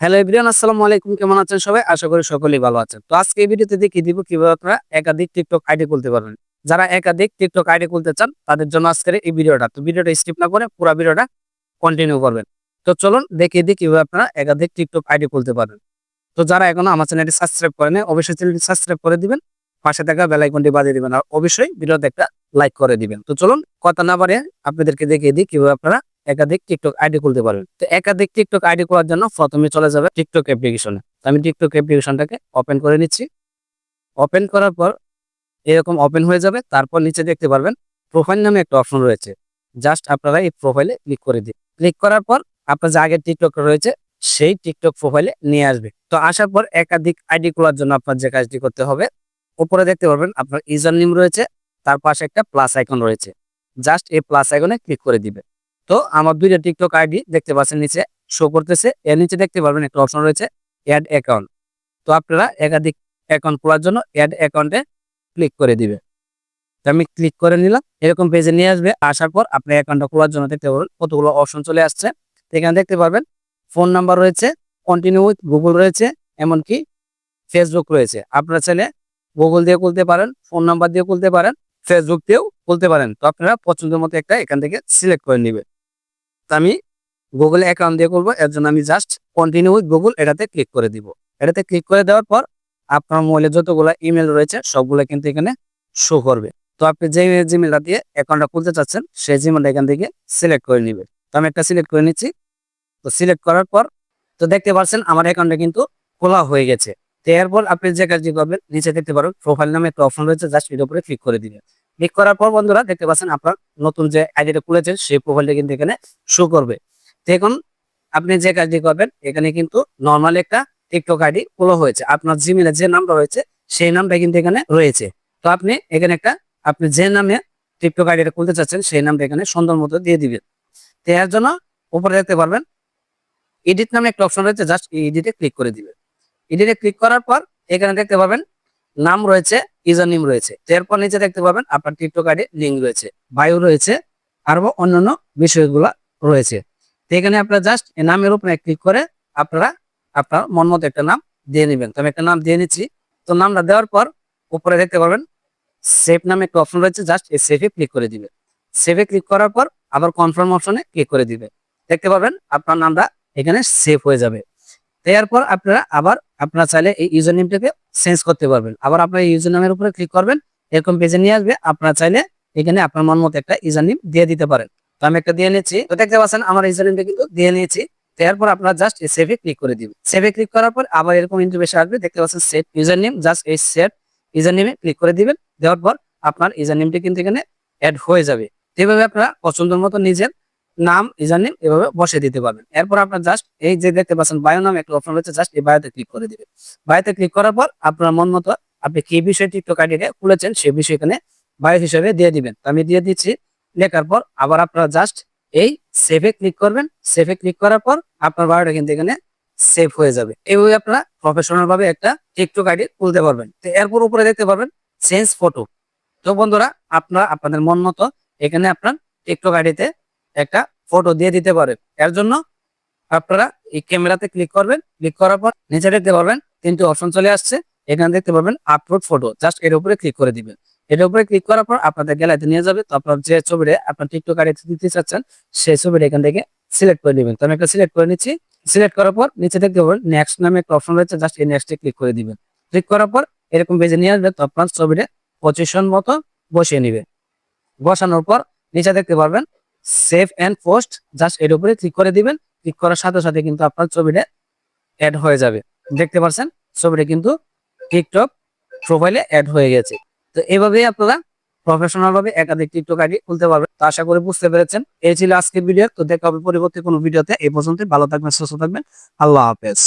Hello everyone আসসালামু আলাইকুম। কেমন আছেন সবাই? আশা করি সকলেই ভালো আছেন। তো আজকে এই ভিডিওতে দেখিয়ে দিব কীভাবে আপনারা একাধিক টিকটক আইডি খুলতে পারবেন। যারা একাধিক টিকটক আইডি খুলতে চান, তাদের জন্য আজকের এই ভিডিওটা। তো ভিডিওটা স্কিপ না করে পুরো ভিডিওটা কন্টিনিউ করবেন। তো চলুন দেখিয়ে দিই কীভাবে আপনারা একাধিক টিকটক আইডি খুলতে পারবেন। তো যারা এখনও আমার চ্যানেলটি সাবস্ক্রাইব করেন অবশ্যই চ্যানেলটি সাবস্ক্রাইব করে দিবেন। পাশে থাকা বেল আইকনটি বাজিয়ে দিবেন। আর অবশ্যই ভিডিওতে একটা লাইক করে দিবেন। তো চলুন, কথা না বাড়িয়ে আপনাদেরকে দেখিয়ে দিই কীভাবে আপনারা একাধিক টিকটক আইডি খুলতে পারবেন তো একাধিক টিকটক আইডি খোলার জন্য প্রথমে চলে যাবে টিকটক অ্যাপ্লিকেশনে। তো আমি টিকটক অ্যাপ্লিকেশনটাকে ওপেন করে নিচ্ছি। ওপেন করার পর এরকম ওপেন হয়ে যাবে। তারপর নিচে দেখতে পারবেন প্রোফাইল নামে একটা অপশন রয়েছে। জাস্ট আপনারা এই প্রোফাইলে ক্লিক করে দিন। ক্লিক করার পর আপনার যে আগের টিকটক রয়েছে সেই টিকটক প্রোফাইলে নিয়ে আসবে। তো আসার পর একাধিক আইডি খোলার জন্য আপনার যে কাজটি করতে হবে, উপরে দেখতে পারবেন আপনার ইউজার নেম রয়েছে। তার পাশে একটা প্লাস আইকন রয়েছে। জাস্ট এই প্লাস আইকনে ক্লিক করে দিবে। তো আমার দুইটা টিকটক আইডি দেখতে পাচ্ছেন নিচে শো করতেছে। এর নিচে দেখতে পারবেন একটা অপশন রয়েছে অ্যাড অ্যাকাউন্ট তো আপনারা একাধিক অ্যাকাউন্ট খোলার জন্য অ্যাড অ্যাকাউন্টে ক্লিক করে দিবে। তো আমি ক্লিক করে নিলাম, এরকম পেজে নিয়ে আসবে। আসার পর আপনি অ্যাকাউন্টটা খোলার জন্য দেখতে পারবেন, কতগুলো অপশন চলে আসছে। এখানে দেখতে পারবেন ফোন নাম্বার রয়েছে কন্টিনিউ উইথ গুগল রয়েছে, এমনকি ফেসবুক রয়েছে। আপনারা চাইলে গুগল দিয়ে খুলতে পারেন ফোন নাম্বার দিয়ে খুলতে পারেন ফেসবুক দিয়েও খুলতে পারেন। তো আপনারা পছন্দের মতো একটা এখান থেকে সিলেক্ট করে নেবেন। আমি গুগল অ্যাকাউন্ট দিয়ে করব, এর জন্য আমি জাস্ট কন্টিনিউ উইথ গুগল এটাতে ক্লিক করে দিব। এটাতে ক্লিক করে দেওয়ার পর আপনার মোবাইলে যতগুলো ইমেল রয়েছে, সবগুলো কিন্তু এখানে শো করবে। তো আপনি যে জিমেলটা দিয়ে অ্যাকাউন্টটা খুলতে চাচ্ছেন, সেই জিমেলটা এখান থেকে সিলেক্ট করে নিবে তো আমি একটা সিলেক্ট করে নিচ্ছি। তো সিলেক্ট করার পর, তো দেখতে পাচ্ছেন আমার অ্যাকাউন্টটা কিন্তু খোলা হয়ে গেছে। তো এরপর আপনি যে কাজটি করবেন, নিচে দেখতে পারবেন প্রোফাইল নামে একটা অপশন রয়েছে জাস্ট এর উপরে ক্লিক করে দিবেন। ক্লিক করার পর বন্ধুরা দেখতে পাচ্ছেন আপনার নতুন যে আইডিটা খুলেছেন সেই প্রোফাইলটা কিন্তু এখানে শো করবে। তো এখন আপনি যে কাজটি করবেন, এখানে কিন্তু নর্মাল একটা টিকটক আইডি খোলা হয়েছে। আপনার জিমেলে যে নামটা রয়েছে, সেই নামটা কিন্তু এখানে রয়েছে। তো আপনি এখানে একটা, আপনি যে নামে টিকটক আইডিটা খুলতে চাচ্ছেন, সেই নামটা এখানে সুন্দর মতো দিয়ে দিবেন। এর জন্য উপরে দেখতে পারবেন এডিট নামে একটা অপশন রয়েছে জাস্ট এডিটে ক্লিক করে দিবেন। এডিটে ক্লিক করার পর এখানে দেখতে পাবেন, নাম রয়েছে ইউজার নেম রয়েছে। এরপর নিচে দেখতে পাবেন আপনার টিকটক আইডি লিঙ্ক রয়েছে, বায়ো রয়েছে আরও অন্যান্য বিষয়গুলো রয়েছে। তো এখানে আপনারা জাস্ট এই নামের উপরে ক্লিক করে আপনারা আপনার মন মতো একটা নাম দিয়ে নেবেন। তো আমি একটা নাম দিয়ে নিচ্ছি। তো নামটা দেওয়ার পর উপরে দেখতে পাবেন সেভ নামে একটা অপশন রয়েছে, জাস্ট এই সেভে ক্লিক করে দিবে সেভে ক্লিক করার পর আবার কনফার্ম অপশনে ক্লিক করে দিবে দেখতে পাবেন আপনার নামটা এখানে সেভ হয়ে যাবে। তো এরপর আপনারা আবার আপনারা চাইলে এই ইউজার নেমটাকে চেঞ্জ করতে পারবেন। আবার আপনার ইউজার নামের উপরে ক্লিক করবেন, এরকম পেজে নিয়ে আসবে, আপনারা চাইলে এখানে আপনার মন মতো একটা ইউজার নেম দিয়ে দিতে পারেন। তো আমি একটা দিয়ে নিচ্ছি। তো দেখতে পাচ্ছেন, আমার ইউজার নেমটা কিন্তু দিয়ে নিয়েছি। এরপর আপনারা জাস্ট এই সেভে ক্লিক করে দিবেন। সেভে ক্লিক করার পর আবার এরকম ইন্টারভেসে আসবে, দেখতে পাচ্ছেন সেট ইউজার নেম জাস্ট এই সেট ইউজার নেমে ক্লিক করে দিবেন। দেওয়ার পর আপনার ইউজার নেমটি কিন্তু এখানে অ্যাড হয়ে যাবে। এভাবে আপনারা পছন্দের মতো নিজের নাম ইউজার নেম এভাবে বসে দিতে পারবেন। এরপর আপনার জাস্ট এই যে দেখতে পাচ্ছেন বায়ো নামে একটা অপশন রয়েছে জাস্ট এই বায়োতে ক্লিক করে দিবেন বায়োতে ক্লিক করার পর আপনার মন মতো আপনি কি বিষয়ে টিকটক আইডিটা খুলেছেন সেই বিষয় এখানে বায়ো হিসেবে দিয়ে দিবেন। তো আমি দিয়ে দিচ্ছি, লেখার পর আবার আপনারা জাস্ট এই সেভে ক্লিক করবেন। সেভে ক্লিক করার পর আপনার বায়োটা কিন্তু এখানে সেভ হয়ে যাবে। এইভাবে আপনারা প্রফেশনাল ভাবে একটা টিকটক আইডি খুলতে পারবেন। তো এরপর উপরে দেখতে পারবেন চেঞ্জ ফটো তো বন্ধুরা, আপনারা, আপনাদের মন মতো এখানে আপনার টিকটক আইডিতে একটা ফটো দিয়ে দিতে পারেন। এর জন্য আপনারা এই ক্যামেরাতে ক্লিক করবেন। ক্লিক করার পর নিচে দেখতে পারবেন তিনটি অপশন চলে আসছে। এখানে দেখতে পারবেন আপলোড ফটো জাস্ট এর উপরে ক্লিক করে দিবেন। এর উপরে ক্লিক করার পর আপনাদের গ্যালারিতে নিয়ে যাবে। তো আপনার যে ছবিটা আপনার টিকটক আইডিতে দিতে চাচ্ছেন, সেই ছবিটা এখান থেকে সিলেক্ট করে নেবেন তো আমি একটা সিলেক্ট করে নিচ্ছি। সিলেক্ট করার পর নিচে দেখতে পাবেন নেক্সট নামে একটা অপশন রয়েছে। জাস্ট এই নেক্সটে ক্লিক করে দিবেন। ক্লিক করার পর এরকম বেজে নিয়ে আসবে। তো আপনার ছবিটা পজিশন মতো বসিয়ে নিবে। বসানোর পর নিচে দেখতে পারবেন সেভ এন্ড পোস্ট জাস্ট এর উপরে ক্লিক করে দিবেন। ক্লিক করার সাথে সাথে কিন্তু আপনার ছবিটা অ্যাড হয়ে যাবে। দেখতে পাচ্ছেন ছবিটা কিন্তু টিকটক প্রোফাইলে অ্যাড হয়ে গেছে। তো এইভাবেই আপনারা প্রফেশনাল ভাবে একাধিক টিকটক আইডি খুলতে পারবেন। তো আশা করি বুঝতে পেরেছেন। এই ছিল আজকের ভিডিও তো দেখা হবে পরবর্তী কোনো ভিডিওতে এই পর্যন্ত ভালো থাকবেন, সুস্থ থাকবেন। আল্লাহ হাফেজ।